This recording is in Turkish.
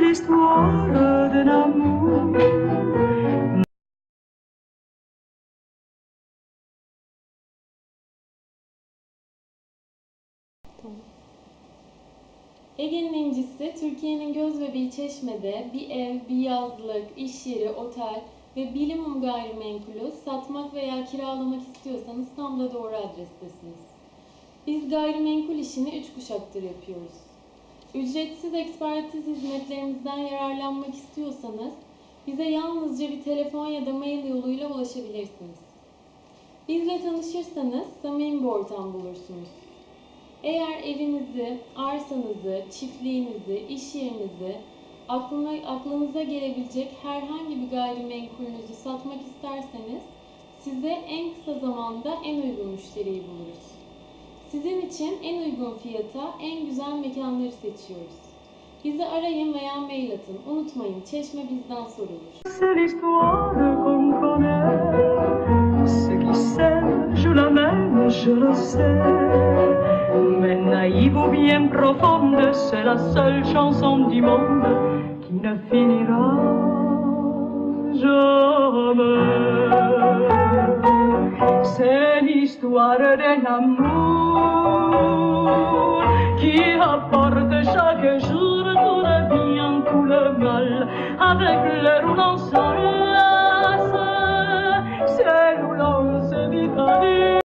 l'histoire d'un amour. Ege'nin incisi Türkiye'nin göz bebeği Çeşme'de bir ev, bir yazlık, iş yeri, otel ve bilimum gayrimenkulü satmak veya kiralamak istiyorsanız tam da doğru adrestesiniz. Biz gayrimenkul işini üç kuşaktır yapıyoruz. Ücretsiz ekspertiz hizmetlerimizden yararlanmak istiyorsanız bize yalnızca bir telefon ya da mail yoluyla ulaşabilirsiniz. Bizle tanışırsanız samimi bir ortam bulursunuz. Eğer evinizi, arsanızı, çiftliğinizi, iş yerinizi, aklına, aklınıza gelebilecek herhangi bir gayrimenkulünüzü satmak isterseniz size en kısa zamanda en uygun müşteriyi buluruz. Sizin için en uygun fiyata en güzel mekanları seçiyoruz. Bizi arayın veya mail atın. Unutmayın çeşme bizden sorulur. Mais naïve ou bien profonde, c'est la seule chanson du monde qui ne finira jamais. soirée d'amour qui apporte chaque jour ton bien tout le mal avec leur ensemble.